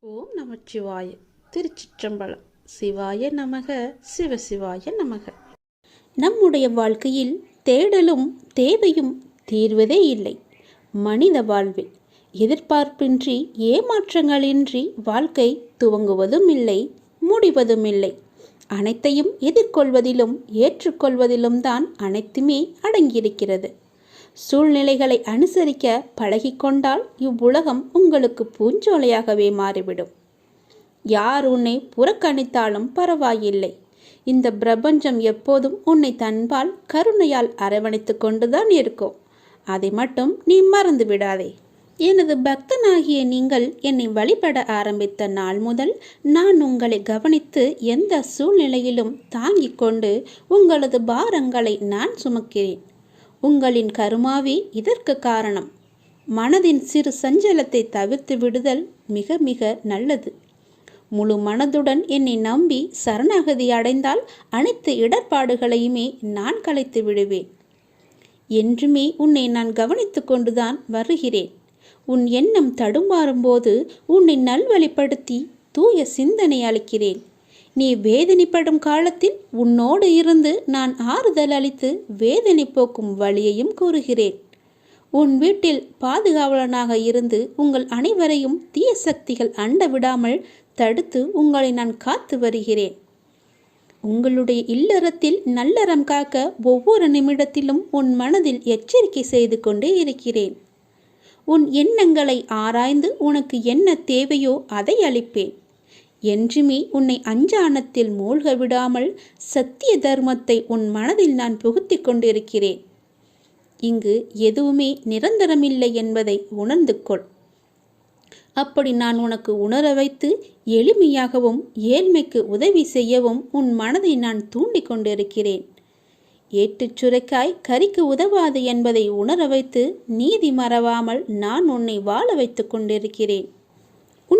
ஓம் நமச்சிவாய. திருச்சிற்றம்பலம். சிவாய நமக. சிவசிவாய நமக. நம்முடைய வாழ்க்கையில் தேடலும் தேவையும் தீர்வதே இல்லை. மனித வாழ்வில் எதிர்பார்ப்பின்றி ஏமாற்றங்களின்றி வாழ்க்கை துவங்குவதும் இல்லை முடிவதும் இல்லை. அனைத்தையும் எதிர்கொள்வதிலும் ஏற்றுக்கொள்வதிலும் தான் அனைத்துமே அடங்கியிருக்கிறது. சூழ்நிலைகளை அனுசரிக்க பழகிக்கொண்டால் இவ்வுலகம் உங்களுக்கு பூஞ்சோலையாகவே மாறிவிடும். யார் உன்னை புறக்கணித்தாலும் பரவாயில்லை. இந்த பிரபஞ்சம் எப்போதும் உன்னை தன்பால் கருணையால் அரவணைத்து கொண்டுதான் இருக்கும். அதை மட்டும் நீ மறந்து விடாதே. எனது பக்தனாகிய நீங்கள் என்னை வழிபட ஆரம்பித்த நாள் முதல் நான் உங்களை கவனித்து எந்த சூழ்நிலையிலும் தாங்கிக் கொண்டு உங்களது பாரங்களை நான் சுமக்கிறேன். உங்களின் கருமாவே இதற்கு காரணம். மனதின் சிறு சஞ்சலத்தை தவிர்த்து விடுதல் மிக மிக நல்லது. முழு மனதுடன் என்னை நம்பி சரணாகதி அடைந்தால் அனைத்து இடர்பாடுகளையுமே நான் கலைத்து விடுவேன். என்றுமே உன்னை நான் கவனித்து கொண்டுதான் வருகிறேன். உன் எண்ணம் தடுமாறும்போது உன்னை நல்வழிப்படுத்தி தூய சிந்தனை அளிக்கிறேன். நீ வேதனைப்படும் காலத்தில் உன்னோடு இருந்து நான் ஆறுதல் அளித்து வேதனை போக்கும் வழியையும் கூறுகிறேன். உன் வீட்டில் பாதுகாவலனாக இருந்து உங்கள் அனைவரையும் தீய சக்திகள் அண்ட விடாமல் தடுத்து உங்களை நான் காத்து வருகிறேன். உங்களுடைய இல்லறத்தில் நல்லறம் காக்க ஒவ்வொரு நிமிடத்திலும் உன் மனதில் எச்சரிக்கை செய்து கொண்டே இருக்கிறேன். உன் எண்ணங்களை ஆராய்ந்து உனக்கு என்ன தேவையோ அதை அளிப்பேன். என்றுமே உன்னை அஞ்சானத்தில் மூழ்க விடாமல் சத்திய தர்மத்தை உன் மனதில் நான் புகுத்திக் கொண்டிருக்கிறேன். இங்கு எதுவுமே நிரந்தரமில்லை என்பதை உணர்ந்து கொள். அப்படி நான் உனக்கு உணர வைத்து எளிமையாகவும் ஏழ்மைக்கு உதவி செய்யவும் உன் மனதை நான் தூண்டிக் கொண்டிருக்கிறேன். ஏட்டுச் சுரைக்காய் கறிக்கு உதவாது என்பதை உணர வைத்து நீதி மறவாமல் நான் உன்னை வாழ வைத்துக் கொண்டிருக்கிறேன்.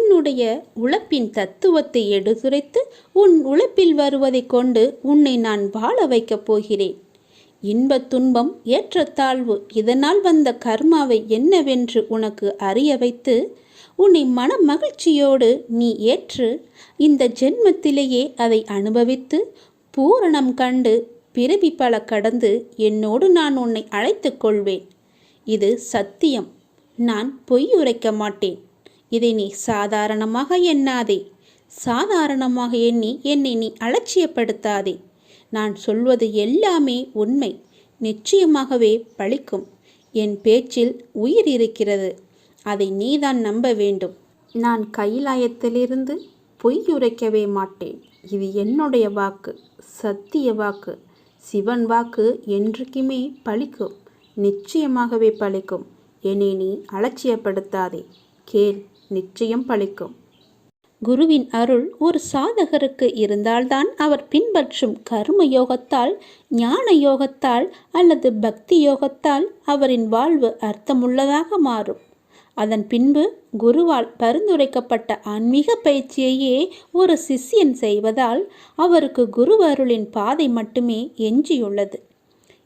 உன்னுடைய உழைப்பின் தத்துவத்தை எடுத்துரைத்து உன் உழைப்பில் வருவதைக் கொண்டு உன்னை நான் வாழ வைக்கப் போகிறேன். இன்பத் துன்பம் ஏற்றத்தாழ்வு இதனால் வந்த கர்மாவை என்னவென்று உனக்கு அறிய வைத்து உன்னை மன மகிழ்ச்சியோடு நீ ஏற்று இந்த ஜென்மத்திலேயே அதை அனுபவித்து பூரணம் கண்டு பிறவி பல கடந்து என்னோடு நான் உன்னை அழைத்துக் கொள்வேன். இது சத்தியம். நான் பொய் உரைக்க மாட்டேன். இதை நீ சாதாரணமாக எண்ணாதே. சாதாரணமாக எண்ணி என்னை நீ அலட்சியப்படுத்தாதே. நான் சொல்வது எல்லாமே உண்மை. நிச்சயமாகவே பழிக்கும். என் பேச்சில் உயிர் இருக்கிறது. அதை நீதான் நம்ப வேண்டும். நான் கைலாயத்திலிருந்து பொய் உரைக்கவே மாட்டேன். இது என்னுடைய வாக்கு. சத்திய வாக்கு. சிவன் வாக்கு என்றைக்குமே பழிக்கும். நிச்சயமாகவே பழிக்கும். என்னை நீ அலட்சியப்படுத்தாதே. கேள். நிச்சயம் பழிக்கும். குருவின் அருள் ஒரு சாதகருக்கு இருந்தால்தான் அவர் பின்பற்றும் கர்ம யோகத்தால் ஞான யோகத்தால் அல்லது பக்தி யோகத்தால் அவரின் வாழ்வு அர்த்தமுள்ளதாக மாறும். அதன் பின்பு குருவால் பரிந்துரைக்கப்பட்ட ஆன்மீக பயிற்சியையே ஒரு சிஷ்யன் செய்வதால் அவருக்கு குருவருளின் பாதை மட்டுமே எஞ்சியுள்ளது.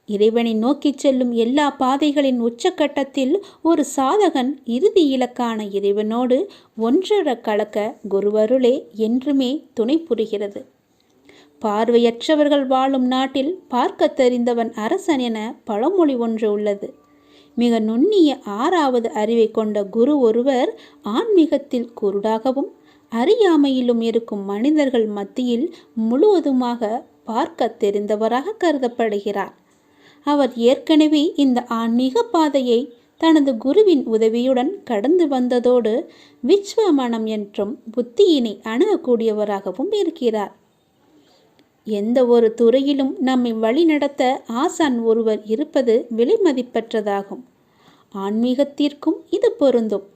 இறைவனை நோக்கிச் செல்லும் எல்லா பாதைகளின் உச்சக்கட்டத்தில் ஒரு சாதகன் இறுதி இலக்கான இறைவனோடு ஒன்றர கலக்க குருவருளே என்றுமே துணை புரிகிறது. பார்வையற்றவர்கள் வாழும் நாட்டில் பார்க்க தெரிந்தவன் அரசன் என பழமொழி ஒன்று உள்ளது. மிக நுண்ணிய ஆறாவது அறிவை கொண்ட குரு ஒருவர் ஆன்மீகத்தில் குருடாகவும் அறியாமையிலும் இருக்கும் மனிதர்கள் மத்தியில் முழுவதுமாக பார்க்க தெரிந்தவராக கருதப்படுகிறார். அவர் ஏற்கனவே இந்த ஆன்மீக பாதையை தனது குருவின் உதவியுடன் கடந்து வந்ததோடு விஸ்வமனம் என்றும் புத்தியினை அணுகக்கூடியவராகவும் இருக்கிறார். எந்த ஒரு துறையிலும் நம்மை வழிநடத்த ஆசான் ஒருவர் இருப்பது விலைமதிப்பற்றதாகும். ஆன்மீகத்திற்கும் இது பொருந்தும்.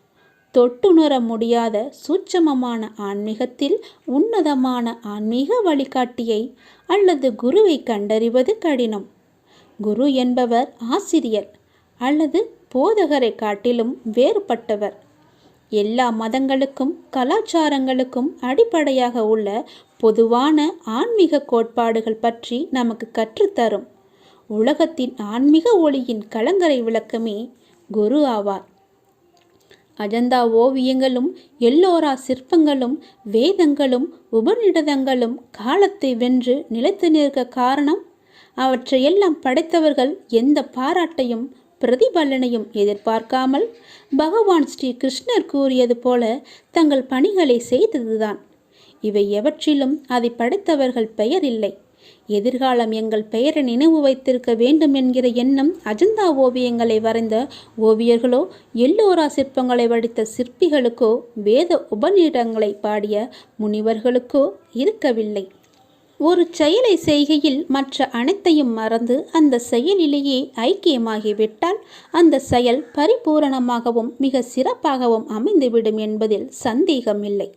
தொட்டுணர முடியாத சூட்சமமான ஆன்மீகத்தில் உன்னதமான ஆன்மீக வழிகாட்டியை அல்லது குருவை கண்டறிவது கடினம். குரு என்பவர் ஆசிரியர் அல்லது போதகரை காட்டிலும் வேறுபட்டவர். எல்லா மதங்களுக்கும் கலாச்சாரங்களுக்கும் அடிப்படையாக உள்ள பொதுவான ஆன்மீக கோட்பாடுகள் பற்றி நமக்கு கற்றுத்தரும் உலகத்தின் ஆன்மீக ஒளியின் கலங்கரை விளக்கமே குரு ஆவார். அஜந்தா ஓவியங்களும் எல்லோரா சிற்பங்களும் வேதங்களும் உபநிடதங்களும் காலத்தை வென்று நிலைத்து நிற்க காரணம் அவற்றையெல்லாம் படைத்தவர்கள் எந்த பாராட்டையும் பிரதிபலனையும் எதிர்பார்க்காமல் பகவான் ஸ்ரீ கிருஷ்ணர் கூறியது போல தங்கள் பணிகளை செய்ததுதான். இவை எவற்றிலும் அதை படைத்தவர்கள் பெயர் இல்லை எதிர்காலம் எங்கள் பெயரை நினைவு வைத்திருக்க வேண்டும் என்கிற எண்ணம் அஜந்தா ஓவியங்களை வரைந்த ஓவியர்களோ எல்லோரா சிற்பங்களை வடித்த சிற்பிகளுக்கோ வேத உபநிடங்களை பாடிய முனிவர்களுக்கோ இருக்கவில்லை. ஒரு செயலை செய்கையில் மற்ற அனைத்தையும் மறந்து அந்த செயலிலேயே ஐக்கியமாகிவிட்டால் அந்த செயல் பரிபூரணமாகவும் மிக சிறப்பாகவும் அமைந்துவிடும் என்பதில் சந்தேகமில்லை.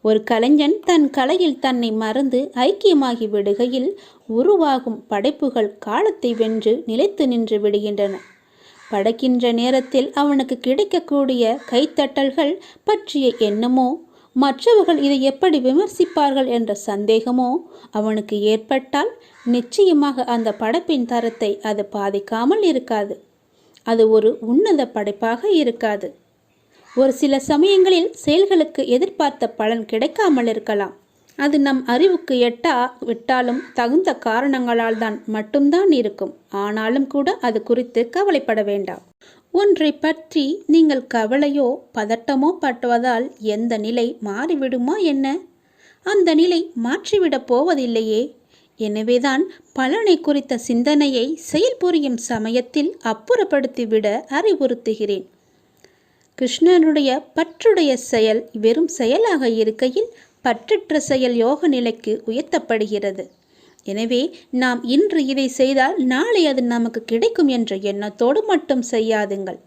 ஒரு கலைஞன் தன் கலையில் தன்னை மறந்து ஐக்கியமாகி விடுகையில் உருவாகும் படைப்புகள் காலத்தை வென்று நிலைத்து நின்று விடுகின்றன. படைக்கின்ற நேரத்தில் அவனுக்கு கிடைக்கக்கூடிய கைத்தட்டல்கள் பற்றிய எண்ணமோ மற்றவர்கள் இதை எப்படி விமர்சிப்பார்கள் என்ற சந்தேகமோ அவனுக்கு ஏற்பட்டால் நிச்சயமாக அந்த படைப்பின் தரத்தை அது பாதிக்காமல் இருக்காது. அது ஒரு உன்னத படைப்பாக இருக்காது. ஒரு சில சமயங்களில் செயல்களுக்கு எதிர்பார்த்த பலன் கிடைக்காமல் இருக்கலாம். அது நம் அறிவுக்கு எட்டா விட்டாலும் தகுந்த காரணங்களால் தான் மட்டும்தான் இருக்கும். ஆனாலும் கூட அது குறித்து கவலைப்பட வேண்டாம். ஒன்றை பற்றி நீங்கள் கவலையோ பதட்டமோ பட்டுவதால் எந்த நிலை மாறிவிடுமா என்ன? அந்த நிலை மாற்றிவிடப் போவதில்லையே. எனவேதான் பலனை குறித்த சிந்தனையை செயல்புரியும் சமயத்தில் அப்புறப்படுத்திவிட அறிவுறுத்துகிறேன். கிருஷ்ணனுடைய பற்றுடைய செயல் வெறும் செயலாக இருக்கையில் பற்றற்ற செயல் யோக நிலைக்கு உயர்த்தப்படுகிறது. எனவே நாம் இன்று இதை செய்தால் நாளை அது நமக்கு கிடைக்கும் என்ற எண்ணத்தோடு மட்டும் செய்யாதுங்கள்.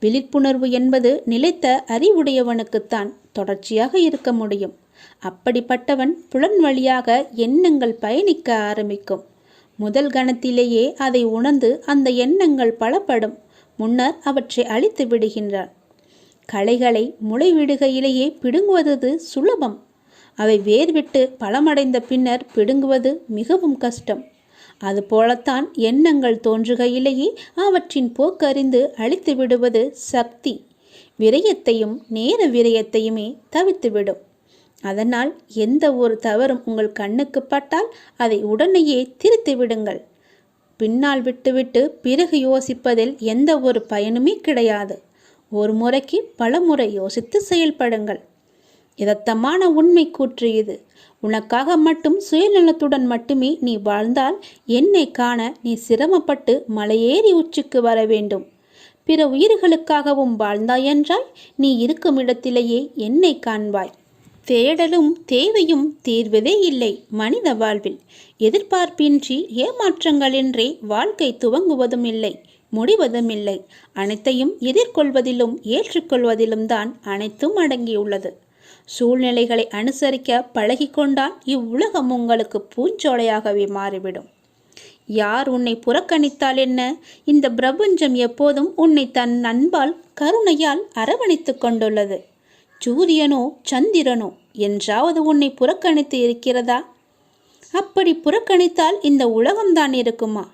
விழிப்புணர்வு என்பது நிலைத்த அறிவுடையவனுக்குத்தான் தொடர்ச்சியாக இருக்க முடியும். அப்படிப்பட்டவன் புலன் வழியாக எண்ணங்கள் பயணிக்க ஆரம்பிக்கும். முதல் கணத்திலேயே அதை உணர்ந்து அந்த எண்ணங்கள் பலப்படும். முன்னர் அவற்றை அழித்து விடுகின்றான். களைகளை முளைவிடுகையிலேயே பிடுங்குவது சுலபம். அவை வேர்விட்டு பலமடைந்த பின்னர் பிடுங்குவது மிகவும் கஷ்டம். அதுபோலத்தான் எண்ணங்கள் தோன்றுகையிலேயே அவற்றின் போக்கறிந்து அழித்து விடுவது சக்தி. விரயத்தையும் நேர விரயத்தையுமே தவித்துவிடும். அதனால் எந்த ஒரு தவறும் உங்கள் கண்ணுக்கு பட்டால் அதை உடனேயே திருத்தி விடுங்கள். பின்னால் விட்டுவிட்டு பிறகு யோசிப்பதில் எந்த ஒரு பயனுமே கிடையாது. ஒரு முறைக்கு பல முறை யோசித்து செயல்படுங்கள். இரத்தமான உண்மை கூற்று இது. உனக்காக மட்டும் சுயநலத்துடன் மட்டுமே நீ வாழ்ந்தால் என்னை காண நீ சிரமப்பட்டு மலையேறி உச்சிக்கு வர வேண்டும். பிற உயிர்களுக்காகவும் வாழ்ந்தாயென்றால் நீ இருக்கும் இடத்திலேயே என்னை காண்பாய். தேடலும் தேவையும் தீர்வதே இல்லை மனித வாழ்வில். எதிர்பார்ப்பின்றி ஏமாற்றங்களின்றி வாழ்க்கை துவங்குவதும் இல்லை முடிவதும் இல்லை. அனைத்தையும் எதிர்கொள்வதிலும் ஏற்றுக்கொள்வதிலும் தான் அனைத்தும் அடங்கியுள்ளது. சூழ்நிலைகளை அனுசரிக்க பழகிக்கொண்டால் இவ்வுலகம் உங்களுக்கு பூஞ்சோலையாகவே மாறிவிடும். யார் உன்னை புறக்கணித்தால் என்ன? இந்த பிரபஞ்சம் எப்போதும் உன்னை தன் அன்பால் கருணையால் அரவணைத்து கொண்டுள்ளது. சூரியனோ சந்திரனோ என்றாவது உன்னை புறக்கணித்து இருக்கிறதா? அப்படி புறக்கணித்தால் இந்த உலகம்தான் இருக்குமா?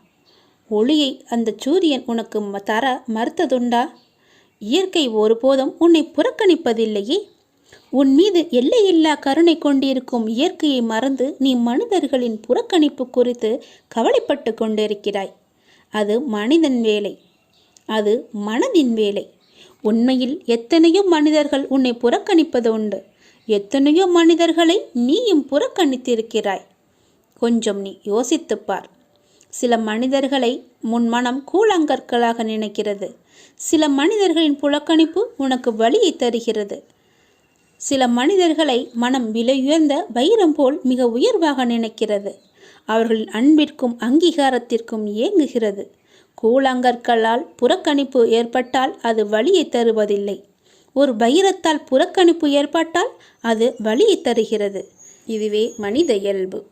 ஒளியை அந்த சூரியன் உனக்கு தர மறுத்ததுண்டா? இயற்கை ஒருபோதும் உன்னை புறக்கணிப்பதில்லையே. உன் மீது எல்லையில்லா கருணை கொண்டிருக்கும் இயற்கையை மறந்து நீ மனிதர்களின் புறக்கணிப்பு குறித்து கவலைப்பட்டு கொண்டிருக்கிறாய். அது மனிதன் வேலை. அது மனதின் வேலை. உண்மையில் எத்தனையோ மனிதர்கள் உன்னை புறக்கணிப்பது உண்டு. எத்தனையோ மனிதர்களை நீயும் புறக்கணித்திருக்கிறாய். கொஞ்சம் நீ யோசித்துப்பார் சில மனிதர்களை முன் மனம் கூழாங்கற்களாக நினைக்கிறது. சில மனிதர்களின் புறக்கணிப்பு உனக்கு வழியை தருகிறது. சில மனிதர்களை மனம் விலையுயர்ந்த வைரம் போல் மிக உயர்வாக நினைக்கிறது. அவர்களின் அன்பிற்கும் அங்கீகாரத்திற்கும் இயங்குகிறது கூழாங்கற்களால் புறக்கணிப்பு ஏற்பட்டால் அது வழியை தருவதில்லை. ஒரு வைரத்தால் புறக்கணிப்பு ஏற்பட்டால் அது வழியை தருகிறது. இதுவே மனித இயல்பு.